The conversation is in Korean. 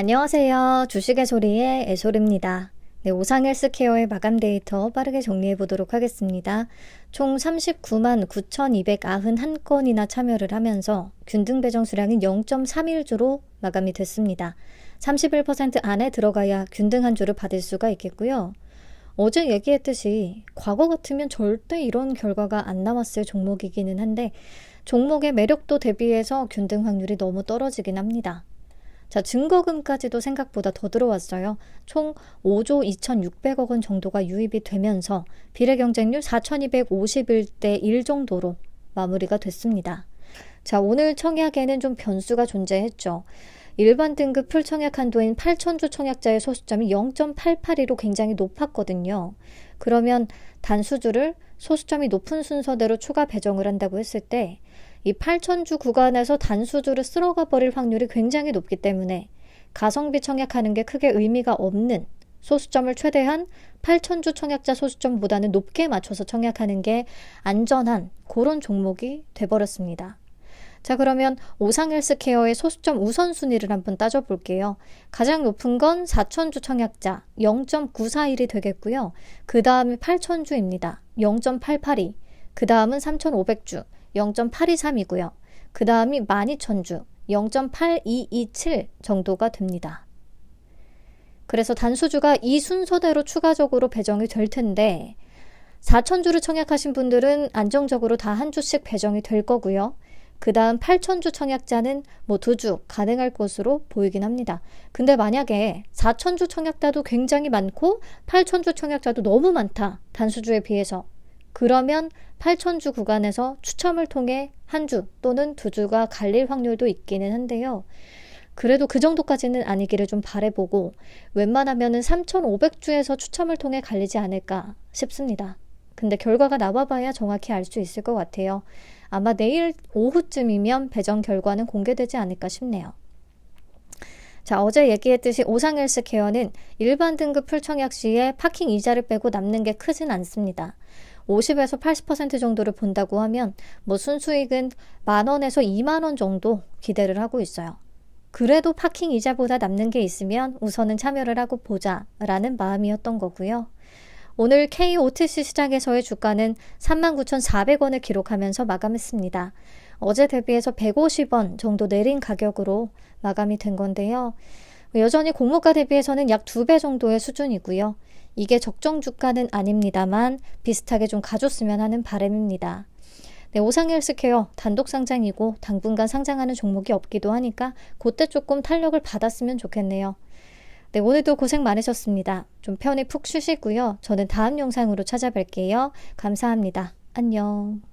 안녕하세요. 주식의 소리의 애솔입니다. 네, 오상 헬스케어의 마감 데이터 빠르게 정리해 보도록 하겠습니다. 총 39만 9,291건이나 참여를 하면서 균등 배정 수량은 0.31주로 마감이 됐습니다. 31% 안에 들어가야 균등 한 주를 받을 수가 있겠고요. 어제 얘기했듯이 과거 같으면 절대 이런 결과가 안 나왔을 종목이기는 한데 종목의 매력도 대비해서 균등 확률이 너무 떨어지긴 합니다. 자, 증거금까지도 생각보다 더 들어왔어요. 총 5조 2,600억 원 정도가 유입이 되면서 비례 경쟁률 4,251대 1 정도로 마무리가 됐습니다. 자, 오늘 청약에는 좀 변수가 존재했죠. 일반 등급 풀 청약 한도인 8,000주 청약자의 소수점이 0.882로 굉장히 높았거든요. 그러면 단수주를 소수점이 높은 순서대로 추가 배정을 한다고 했을 때 이 8,000주 구간에서 단수주를 쓸어가 버릴 확률이 굉장히 높기 때문에 가성비 청약하는 게 크게 의미가 없는 소수점을 최대한 8,000주 청약자 소수점보다는 높게 맞춰서 청약하는 게 안전한 그런 종목이 돼버렸습니다. 자, 그러면 오상헬스케어의 소수점 우선순위를 한번 따져볼게요. 가장 높은 건 4,000주 청약자 0.941이 되겠고요. 그 다음이 8,000주입니다. 0.882. 그 다음은 3,500주 0.823이고요. 그 다음이 12,000주 0.8227 정도가 됩니다. 그래서 단수주가 이 순서대로 추가적으로 배정이 될 텐데 4,000주를 청약하신 분들은 안정적으로 다 한 주씩 배정이 될 거고요. 그 다음 8,000주 청약자는 뭐 두 주 가능할 것으로 보이긴 합니다. 근데 만약에 4,000주 청약자도 굉장히 많고 8,000주 청약자도 너무 많다. 단수주에 비해서. 그러면 8,000주 구간에서 추첨을 통해 한 주 또는 두 주가 갈릴 확률도 있기는 한데요. 그래도 그 정도까지는 아니기를 좀 바래보고 웬만하면은 3,500주에서 추첨을 통해 갈리지 않을까 싶습니다. 근데 결과가 나와봐야 정확히 알 수 있을 것 같아요. 아마 내일 오후쯤이면 배정 결과는 공개되지 않을까 싶네요. 자, 어제 얘기했듯이 오상헬스케어는 일반 등급 풀청약 시에 파킹 이자를 빼고 남는 게 크진 않습니다. 50에서 80% 정도를 본다고 하면 뭐 순수익은 만 원에서 2만 원 정도 기대를 하고 있어요. 그래도 파킹 이자보다 남는 게 있으면 우선은 참여를 하고 보자 라는 마음이었던 거고요. 오늘 KOTC 시장에서의 주가는 39,400원을 기록하면서 마감했습니다. 어제 대비해서 150원 정도 내린 가격으로 마감이 된 건데요. 여전히 공모가 대비해서는 약 2배 정도의 수준이고요. 이게 적정 주가는 아닙니다만 비슷하게 좀 가줬으면 하는 바람입니다. 네, 오상헬스케어 단독 상장이고 당분간 상장하는 종목이 없기도 하니까 그때 조금 탄력을 받았으면 좋겠네요. 네, 오늘도 고생 많으셨습니다. 좀 편히 푹 쉬시고요. 저는 다음 영상으로 찾아뵐게요. 감사합니다. 안녕.